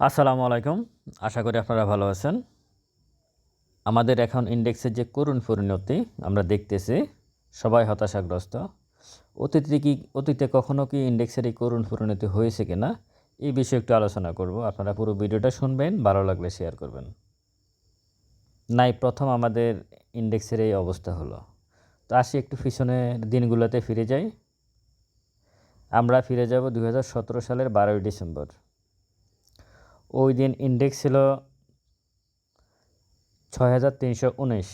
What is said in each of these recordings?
আসসালামু আলাইকুম। আশা করি আপনারা ভালো আছেন। আমাদের এখন ইন্ডেক্সের যে করুণ পরিণতি আমরা দেখতেছি, সবাই হতাশাগ্রস্ত। অতীতে কি, অতীতে কখনও কি ইন্ডেক্সের এই করুণ পরিণতি হয়েছে কিনা, এই বিষয়ে একটু আলোচনা করব। আপনারা পুরো ভিডিওটা শুনবেন, ভালো লাগলে শেয়ার করবেন। নাই, প্রথম আমাদের ইন্ডেক্সের এই অবস্থা হলো। তো আসি একটু পিছনের দিনগুলোতে ফিরে যাই। আমরা ফিরে যাব দু হাজার সতেরো সালের বারোই ডিসেম্বর। ওই দিন ইন্ডেক্স ছিল ছয় হাজার তিনশো উনিশ।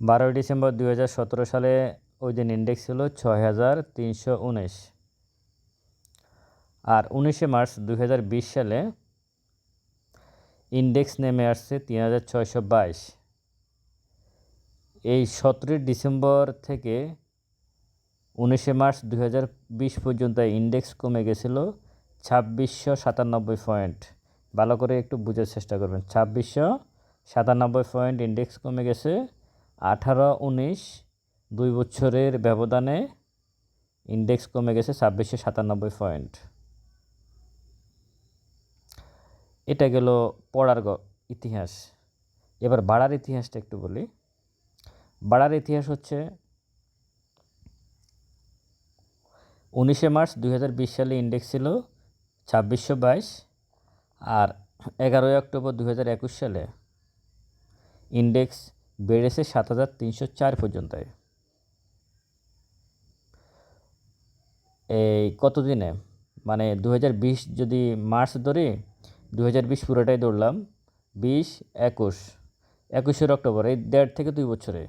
বারোই ডিসেম্বর দুই হাজার সতেরো সালে ওই দিন ইন্ডেক্স ছিল ছয় হাজার তিনশো উনিশ। আর উনিশে মার্চ দুই হাজার বিশ সালে ইন্ডেক্স নেমে আসছে তিন হাজার ছয়শো বাইশ। এই সতেরোই ডিসেম্বর থেকে উনিশে মার্চ দুই হাজার বিশ পর্যন্ত ইন্ডেক্স কমে গেছিল ছাব্বিশশো সাতানব্বই পয়েন্ট। ভালো করে একটু বোঝার চেষ্টা করবেন। ছাব্বিশশো সাতানব্বই পয়েন্ট ইন্ডেক্স কমে গেছে। আঠারো, উনিশ, দুই বছরের ব্যবধানে ইন্ডেক্স কমে গেছে ছাব্বিশশো সাতানব্বই পয়েন্ট। এটা গেল পড়ার ইতিহাস। এবার বাড়ার ইতিহাসটা একটু বলি। বাড়ার ইতিহাস হচ্ছে উনিশে মার্চ দু হাজার বিশ সালে ইন্ডেক্স ছিল। ছাব্বিশশো বাইশ আর এগারোই অক্টোবর দু হাজার একুশ সালে ইন্ডেক্স বেড়েছে সাত হাজার তিনশো চার পর্যন্ত। এই কতদিনে? মানে দু হাজার বিশ যদি মার্চ ধরি দু হাজার বিশ পুরোটাই দৌড়লাম বিশ, একুশ, একুশের অক্টোবর, এই দেড় থেকে দুই বছরে।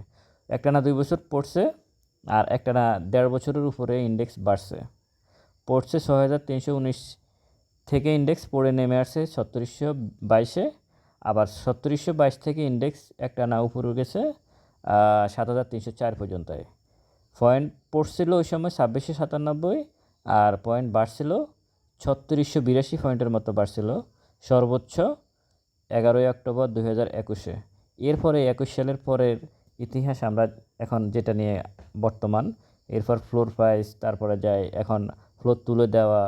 একটা না দুই বছর পড়ছে আর একটা না দেড় বছরের উপরে ইন্ডেক্স বাড়ছে। পড়ছে ছয় হাজার তিনশো উনিশ থেকে ইন্ডেক্স পড়ে নেমে আসছে ছত্রিশশো বাইশে। আবার ছত্রিশশো বাইশ থেকে ইন্ডেক্স একটা না উপরে গেছে সাত হাজার তিনশো চার পর্যন্ত পয়েন্ট পড়ছিল ওই সময় ছাব্বিশশো সাতানব্বই, আর পয়েন্ট বাড়ছিল ছত্রিশশো বিরাশি পয়েন্টের মতো বাড়ছিল, সর্বোচ্চ এগারোই অক্টোবর দুই হাজার একুশে। এরপরে একুশ সালের পরের ইতিহাস আমরা এখন যেটা নিয়ে বর্তমান, এরপর ফ্লোর প্রাইস তারপরে যায় এখন ফ্লোর তুলে দেওয়া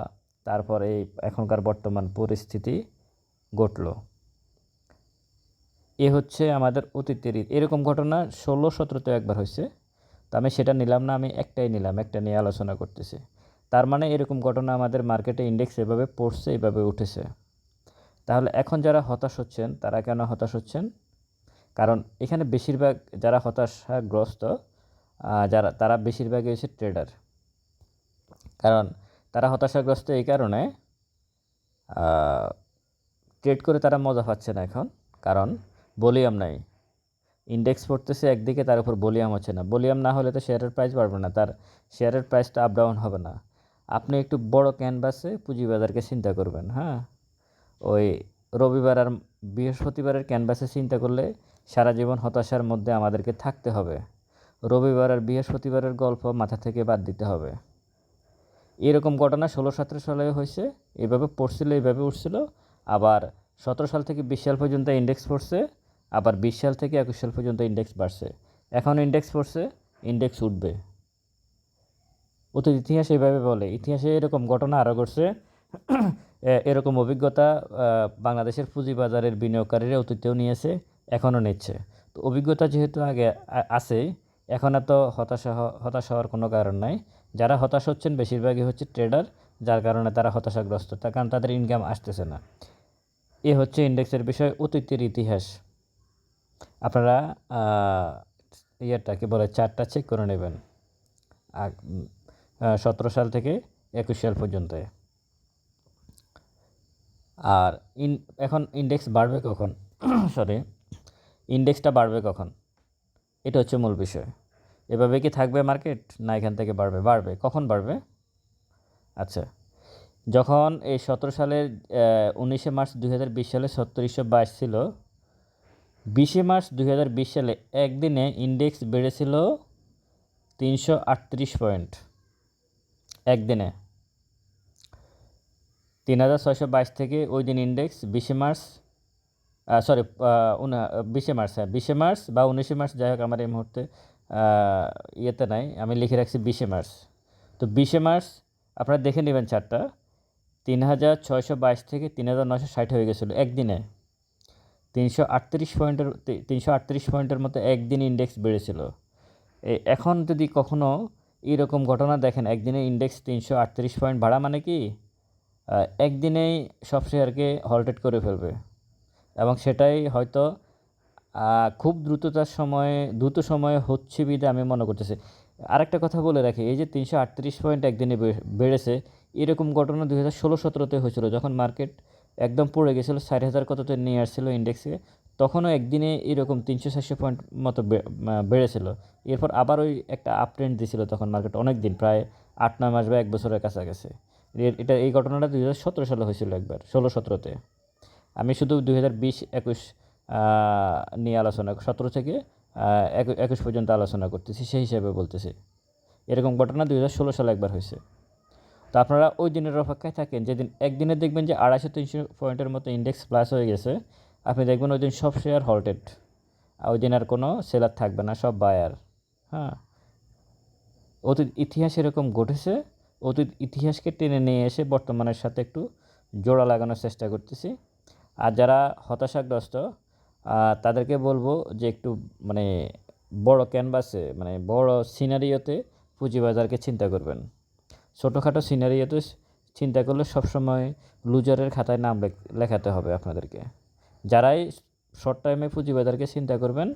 তারপর এই এখনকার বর্তমান পরিস্থিতি ঘটল। এ হচ্ছে আমাদের অতীতের এরকম ঘটনা ষোলো সতেরোতে একবার হয়েছে। তো আমি সেটা নিলাম না, আমি একটাই নিলাম, একটা নিয়ে আলোচনা করতেছি। তার মানে এরকম ঘটনা আমাদের মার্কেটে ইন্ডেক্স এভাবে পড়ছে, এভাবে উঠেছে। তাহলে এখন যারা হতাশ হচ্ছেন, তারা কেন হতাশ হচ্ছেন? কারণ এখানে বেশিরভাগ যারা হতাশাগ্রস্ত যারা, তারা বেশিরভাগই হচ্ছে ট্রেডার কারণ তারা হতাশাগ্রস্ত এই কারণে ট্রেড করে তারা মজা পাচ্ছে না এখন। কারণ বলিয়াম নাই। ইন্ডেক্স পড়তেছে একদিকে, তার উপর বলিয়াম হচ্ছে না। বলিয়াম না হলে তো শেয়ারের প্রাইস বাড়বে না। তার শেয়ারের প্রাইসটা আপ ডাউন হবে না। আপনি একটু বড় ক্যানভাসে পুঁজিবাজারকে চিন্তা করবেন হ্যাঁ? ওই রবিবার আর বৃহস্পতিবারের ক্যানভাসে চিন্তা করলে সারা জীবন হতাশার মধ্যে আমাদেরকে থাকতে হবে। রবিবার আর বৃহস্পতিবারের গল্প মাথা থেকে বাদ দিতে হবে। এরকম ঘটনা ষোলো, সতেরো সালে হয়েছে। এভাবে পড়ছিল এইভাবে উঠছিল। আবার সতেরো সাল থেকে বিশ সাল পর্যন্ত ইন্ডেক্স পড়ছে। আবার বিশ সাল থেকে একুশ সাল পর্যন্ত ইন্ডেক্স বাড়ছে। এখন ইন্ডেক্স পড়ছে ইন্ডেক্স উঠবে। অতীত ইতিহাস এইভাবে বলে। ইতিহাসে এরকম ঘটনা আরও ঘটছে। এরকম অভিজ্ঞতা বাংলাদেশের পুঁজিবাজারের বিনিয়োগকারীরা অতীতেও নিয়েছে, এখনও নিচ্ছে। তো অভিজ্ঞতা যেহেতু আগে আছে, এখন এত হতাশা হতাশ হওয়ার কোনো কারণ নাই। যারা হতাশ হচ্ছেন, বেশিরভাগই হচ্ছে ট্রেডার যার কারণে তারা হতাশাগ্রস্ত। তার কারণ তাদের ইনকাম আসতেছে না। এ হচ্ছে ইন্ডেক্সের বিষয়, অতীতের ইতিহাস। আপনারা ইয়েটা কি বলে চারটা চেক করে নেবেন। সতেরো সাল থেকে একুশ সাল পর্যন্ত। আর ইন এখন ইন্ডেক্স বাড়বে কখন? সরি ইন্ডেক্সটা বাড়বে কখন? এটা হচ্ছে মূল বিষয়। এভাবে কি থাকবে মার্কেট না, এখান থেকে বাড়বে। বাড়বে। কখন বাড়বে? আচ্ছা যখন এই সতেরো সালের উনিশে মার্চ দুই হাজার বিশ সালে সত্তরিশশো বাইশ ছিল, বিশে মার্চ দুই হাজার বিশ সালে একদিনে ইন্ডেক্স বেড়েছিল তিনশো আটত্রিশ পয়েন্ট একদিনে। তিন হাজার ছয়শো বাইশ থেকে ওই দিন ইন্ডেক্স বিশে মার্চ সরি বিশে মার্চ হ্যাঁ বিশে মার্চ বা উনিশে মার্চ, যাই হোক, আমার এই মুহূর্তে ইয়েতে নাই, আমি লিখে রাখছি বিশে মার্চ। তো বিশে মার্চ, আপনারা দেখে নেবেন চারটা। তিন হাজার ছয়শো বাইশ থেকে তিন হাজার নশো ষাট হয়ে গেছিল একদিনে। তিনশো আটত্রিশ পয়েন্টের, তিনশো আটত্রিশ পয়েন্টের মতো একদিন ইন্ডেক্স বেড়েছিল। এখন যদি কখনও এরকম ঘটনা দেখেন, একদিনে ইন্ডেক্স তিনশো আটত্রিশ পয়েন্ট বাড়া মানে কি? একদিনেই সব শেয়ারকে হলটেড করে ফেলবে। এবং সেটাই হয়তো খুব দ্রুততার সময়ে, দ্রুত সময়ে হচ্ছে বিধে আমি মনে করতেছি। আরেকটা কথা বলে রাখি, এই যে তিনশো আটত্রিশ পয়েন্ট একদিনে বেড়েছে, এরকম ঘটনা দুই হাজার ষোলো সতেরোতে হয়েছিল। যখন মার্কেট একদম পড়ে গেছিল, ষাট হাজার কততে নিয়ে আসছিল ইন্ডেক্সে তখনও একদিনে এরকম তিনশো চারশো পয়েন্ট মতো বেড়েছিল। এরপর আবার ওই একটা আপ ট্রেন্ড দিয়েছিল তখন মার্কেট অনেক দিন প্রায় আট নয় মাস বা এক বছরের কাছাকাছি। এটা, এই ঘটনাটা দুই হাজার সতেরো সালে হয়েছিল একবার, ষোলো সতেরোতে। আমি শুধু দুই হাজার বিশ, একুশ নিয়ে আলোচনা সতেরো থেকে একুশ পর্যন্ত আলোচনা করতেছি, সেই হিসাবে বলতেছি। এরকম ঘটনা দুই হাজার ষোলো সালে একবার হয়েছে। তো আপনারা ওই দিনের অপেক্ষায় থাকেন, যেদিন একদিনে দেখবেন যে আড়াইশো তিনশো পয়েন্টের মতো ইন্ডেক্স প্লাস হয়ে গেছে, আপনি দেখবেন ওই দিন সব শেয়ার হল্টেড ওই দিন আর কোনো সেলার থাকবে না, সব বায়ার হ্যাঁ। অতীত ইতিহাস এরকম ঘটেছে, অতীত ইতিহাসকে টেনে নিয়ে এসে বর্তমানের সাথে একটু জোড়া লাগানোর চেষ্টা করতেছি। আর যারা হতাশাগ্রস্ত তাদেরকে বলব যে একটু মানে বড় ক্যানভাসে মানে বড় সিনারিওতে পুঁজিবাজারকে চিন্তা করবেন। ছোটোখাটো সিনারিওতে চিন্তা করলে সবসময় লুজারের খাতায় নাম লেখ- লেখাতে হবে আপনাদেরকে। যারাই শর্ট টাইমে পুঁজিবাজারকে চিন্তা করবেন,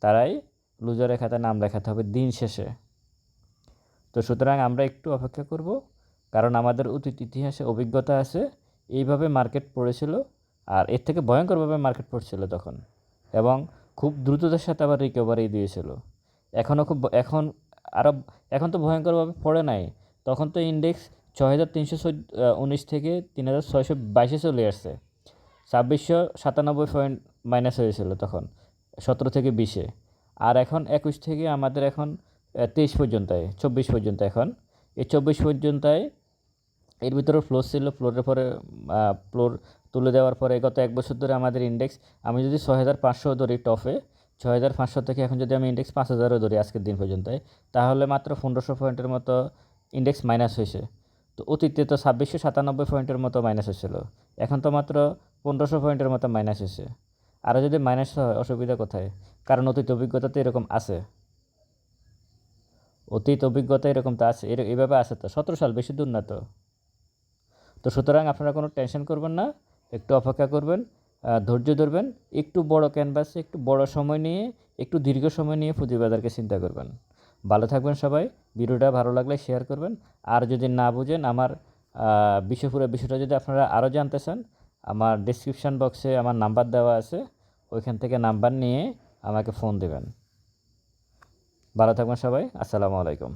তারাই লুজারের খাতায় নাম লেখাতে হবে দিন শেষে। তো সুতরাং আমরা একটু অপেক্ষা করব, কারণ আমাদের অতীত ইতিহাসে অভিজ্ঞতা আছে। এইভাবে মার্কেট পড়েছিল। আর এর থেকে ভয়ঙ্করভাবে মার্কেট পড়ছিল তখন এবং খুব দ্রুততার সাথে আবার রিকভারি দিয়েছিল। এখনও খুব এখন আরও, এখন তো ভয়ঙ্করভাবে পড়ে নাই। তখন তো ইন্ডেক্স ছয় হাজার তিনশো উনিশ থেকে তিন হাজার ছয়শো বাইশে চলে আসছে। ছাব্বিশশো সাতানব্বই পয়েন্ট মাইনাস হয়েছিল তখন, সতেরো থেকে বিশে। আর এখন একুশ থেকে আমাদের এখন তেইশ পর্যন্তই, চব্বিশ পর্যন্ত এখন। এই চব্বিশ পর্যন্তই এর ভিতরে ফ্লোর ছিল ফ্লোরের পরে ফ্লোর তুলে দেওয়ার পরে গত এক বছর ধরে আমাদের ইন্ডেক্স আমি যদি ছয় হাজার পাঁচশো ধরি টপে ছয় হাজার পাঁচশো থেকে এখন যদি আমি ইন্ডেক্স পাঁচ হাজারও ধরি আজকের দিন পর্যন্ত তাহলে মাত্র পনেরোশো পয়েন্টের মতো ইন্ডেক্স মাইনাস হয়েছে। তো অতীতে তো ছাব্বিশশো সাতানব্বই পয়েন্টের মতো মাইনাস হয়েছিল, এখন তো মাত্র পনেরোশো পয়েন্টের মতো মাইনাস হয়েছে। আরও যদি মাইনাস হয়, অসুবিধা কোথায়? কারণ অতীত অভিজ্ঞতাতে এরকম আছে। অতীত অভিজ্ঞতা এরকম তো আছে এভাবে আছে তো, সতেরো সাল, বেশি দূর না তো। তো সুতরাং আপনারা কোনো টেনশন করবেন না একটু অপেক্ষা করবেন ধৈর্য ধরবেন একটু বড় ক্যানভাসে একটু বড় সময় নিয়ে একটু দীর্ঘ সময় নিয়ে পুঁজিবাজারকে চিন্তা করবেন। ভালো থাকবেন সবাই ভিডিওটা ভালো লাগলে শেয়ার করবেন। আর যদি না বুঝেন আমার আহ, বিষয় পুরো বিষয়টা যদি আপনারা আরও জানতে চান আমার ডিসক্রিপশান বক্সে আমার নাম্বার দেওয়া আছে ওইখান থেকে নাম্বার নিয়ে আমাকে ফোন দেবেন। ভালো থাকবেন সবাই আসসালামু আলাইকুম।